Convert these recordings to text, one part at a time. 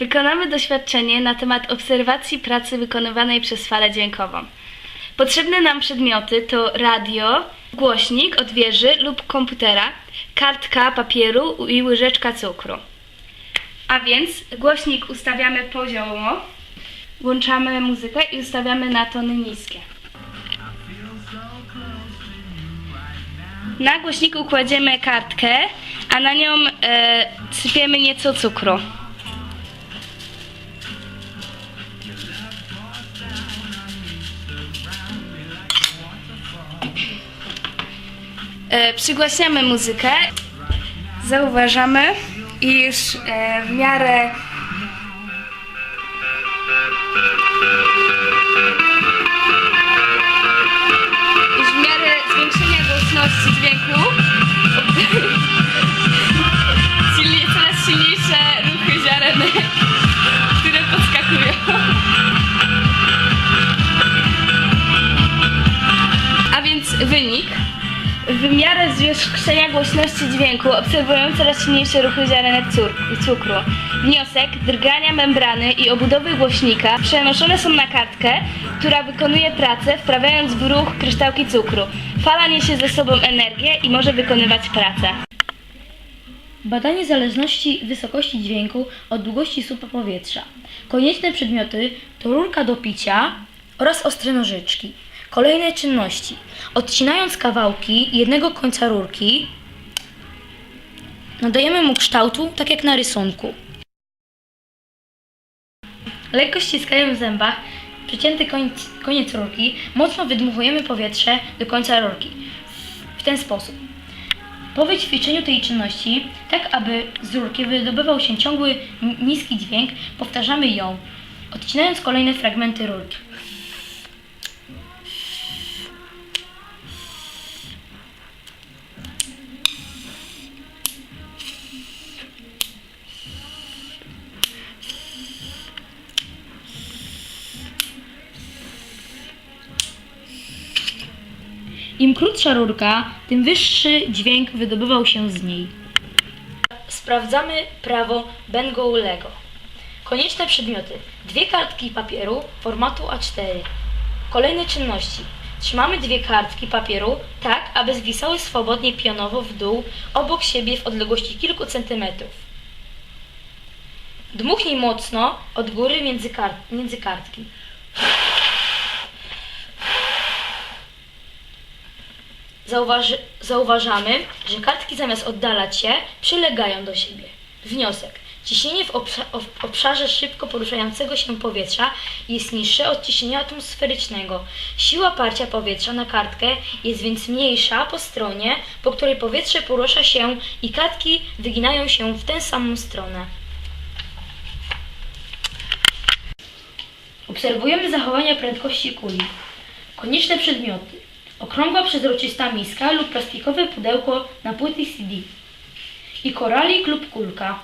Wykonamy doświadczenie na temat obserwacji pracy wykonywanej przez falę dźwiękową. Potrzebne nam przedmioty to radio, głośnik od wieży lub komputera, kartka papieru i łyżeczka cukru. A więc głośnik ustawiamy poziomo, włączamy muzykę i ustawiamy na tony niskie. Na głośniku kładziemy kartkę, a na nią e, sypiemy nieco cukru. Przygłaśniamy muzykę, zauważamy, iż e, w miarę zwiększenia głośności dźwięku obserwują coraz silniejsze ruchy ziarenek cukru. Wniosek, drgania membrany i obudowy głośnika przenoszone są na kartkę, która wykonuje pracę, wprawiając w ruch kryształki cukru. Fala niesie ze sobą energię i może wykonywać pracę. Badanie zależności wysokości dźwięku od długości słupa powietrza. Konieczne przedmioty to rurka do picia oraz ostre nożyczki. Kolejne czynności. Odcinając kawałki jednego końca rurki, nadajemy mu kształtu, tak jak na rysunku. Lekko ściskając w zębach przecięty koniec, koniec rurki, mocno wydmuchujemy powietrze do końca rurki. W ten sposób. Po wyćwiczeniu tej czynności, tak aby z rurki wydobywał się ciągły, niski dźwięk, powtarzamy ją, odcinając kolejne fragmenty rurki. Im krótsza rurka, tym wyższy dźwięk wydobywał się z niej. Sprawdzamy prawo Bengoulego. Konieczne przedmioty. Dwie kartki papieru formatu A4. Kolejne czynności. Trzymamy dwie kartki papieru tak, aby zwisały swobodnie pionowo w dół obok siebie w odległości kilku centymetrów. Dmuchnij mocno od góry między, kart, między kartki. Zauważy, zauważamy, że kartki zamiast oddalać się, przylegają do siebie. Wniosek. Ciśnienie w, obsza, w obszarze szybko poruszającego się powietrza jest niższe od ciśnienia atmosferycznego. Siła parcia powietrza na kartkę jest więc mniejsza po stronie, po której powietrze porusza się i kartki wyginają się w tę samą stronę. Obserwujemy zachowania prędkości kuli. Konieczne przedmioty. Okrągła przezroczysta miska lub plastikowe pudełko na płyty CD. I koralik lub kulka.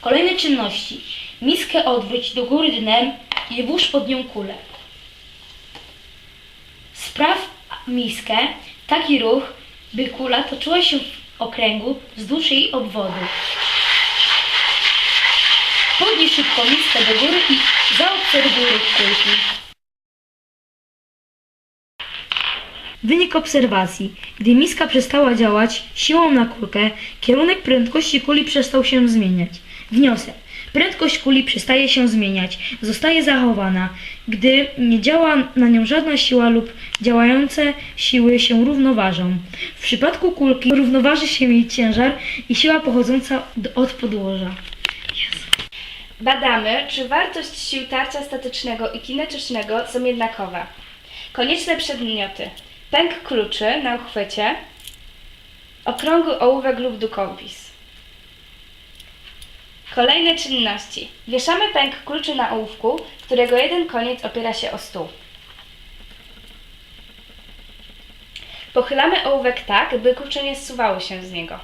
Kolejne czynności. Miskę odwróć do góry dnem i włóż pod nią kulę. Spraw miskę taki ruch, by kula toczyła się w okręgu wzdłuż jej obwodu. Podnieś szybko miskę do góry i zaobserwuj ruch kulki. Wynik obserwacji. Gdy miska przestała działać siłą na kulkę, kierunek prędkości kuli przestał się zmieniać. Wniosek. Prędkość kuli przestaje się zmieniać, zostaje zachowana, gdy nie działa na nią żadna siła lub działające siły się równoważą. W przypadku kulki równoważy się jej ciężar i siła pochodząca od podłoża. Badamy, czy wartość sił tarcia statycznego i kinetycznego są jednakowe. Konieczne przedmioty. Pęk kluczy na uchwycie, okrągły ołówek lub długopis. Kolejne czynności. Wieszamy pęk kluczy na ołówku, którego jeden koniec opiera się o stół. Pochylamy ołówek tak, by klucze nie zsuwały się z niego.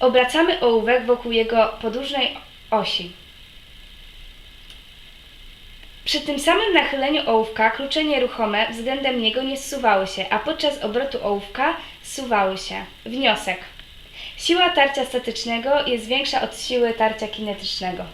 Obracamy ołówek wokół jego podłużnej osi. Przy tym samym nachyleniu ołówka klucze nieruchome względem niego nie zsuwały się, a podczas obrotu ołówka zsuwały się. Wniosek. Siła tarcia statycznego jest większa od siły tarcia kinetycznego.